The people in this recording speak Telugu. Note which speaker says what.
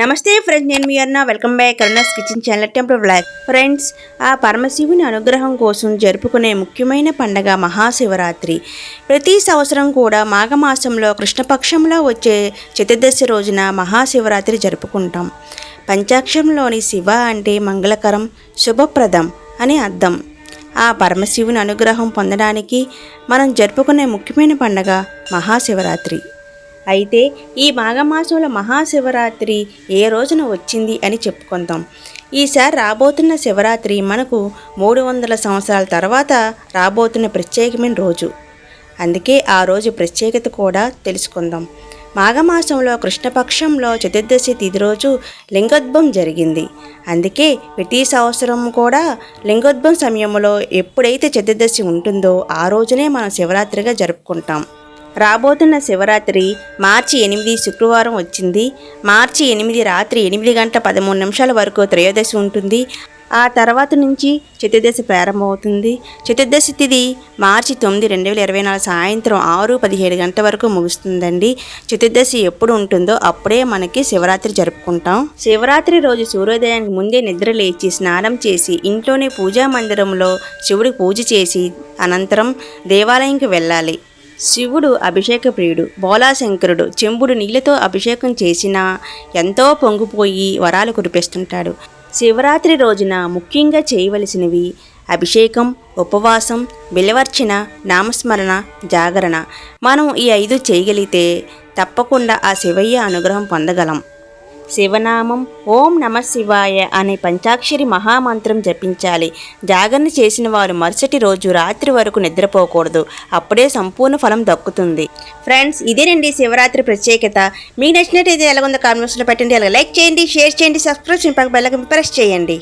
Speaker 1: నమస్తే ఫ్రెండ్స్ నేను మీ అన్న. Welcome back Karuna's kitchen channel temple vlog friends ఆ పరమశివుని అనుగ్రహం కోసం జరుపుకునే ముఖ్యమైన పండగ మహాశివరాత్రి. ప్రతి సంవత్సరం కూడా మాఘమాసంలో కృష్ణపక్షంలో వచ్చే చతుర్దశి రోజున మహాశివరాత్రి జరుపుకుంటాం. పంచాక్షంలోని శివ అంటే మంగళకరం శుభప్రదం అని అర్థం. ఆ పరమశివుని అనుగ్రహం పొందడానికి మనం జరుపుకునే ముఖ్యమైన పండగ మహాశివరాత్రి. అయితే ఈ మాఘమాసంలో మహాశివరాత్రి ఏ రోజున వచ్చింది అని చెప్పుకుందాం. ఈసారి రాబోతున్న శివరాత్రి మనకు మూడు వందల సంవత్సరాల తర్వాత రాబోతున్న ప్రత్యేకమైన రోజు. అందుకే ఆ రోజు ప్రత్యేకత కూడా తెలుసుకుందాం. మాఘమాసంలో కృష్ణపక్షంలో చతుర్దశి తిథి రోజు లింగోద్భవం జరిగింది. అందుకే ప్రతి సంవత్సరం కూడా లింగోద్భవం సమయంలో ఎప్పుడైతే చతుర్దశి ఉంటుందో ఆ రోజునే మనం శివరాత్రిగా జరుపుకుంటాం. రాబోతున్న శివరాత్రి మార్చి ఎనిమిది శుక్రవారం వచ్చింది. మార్చి ఎనిమిది రాత్రి ఎనిమిది గంటల పదమూడు నిమిషాల వరకు త్రయోదశి ఉంటుంది. ఆ తర్వాత నుంచి చతుర్దశి ప్రారంభమవుతుంది. చతుర్దశి తిథి మార్చి తొమ్మిది రెండు వేల ఇరవై నాలుగు సాయంత్రం ఆరు పదిహేడు గంటల వరకు ముగుస్తుందండి. చతుర్దశి ఎప్పుడు ఉంటుందో అప్పుడే మనకి శివరాత్రి జరుపుకుంటాం. శివరాత్రి రోజు సూర్యోదయానికి ముందే నిద్ర లేచి స్నానం చేసి ఇంట్లోనే పూజా మందిరంలో శివుడికి పూజ చేసి అనంతరం దేవాలయంకి వెళ్ళాలి. శివుడు అభిషేక ప్రియుడు బోలాశంకరుడు చెంబుడు నీళ్ళతో అభిషేకం చేసినా ఎంతో పొంగిపోయి వరాలు కురిపిస్తుంటాడు. శివరాత్రి రోజున ముఖ్యంగా చేయవలసినవి అభిషేకం ఉపవాసం విలవర్చిన నామస్మరణ జాగరణ. మనం ఈ ఐదు చేయగలిగితే తప్పకుండా ఆ శివయ్య అనుగ్రహం పొందగలం. శివనామం ఓం నమ శివాయ అనే పంచాక్షరి మహామంత్రం జపించాలి. జాగరణ చేసిన వారు మరుసటి రోజు రాత్రి వరకు నిద్రపోకూడదు. అప్పుడే సంపూర్ణ ఫలం దక్కుతుంది. ఫ్రెండ్స్ ఇదేనండి శివరాత్రి ప్రత్యేకత. మీకు నచ్చినట్టయితే ఎలాగొందో కామెంట్స్లో పెట్టండి. అలాగే లైక్ చేయండి షేర్ చేయండి సబ్స్క్రైబ్ చేయండి పక్క బెల్లకి ప్రెస్ చేయండి.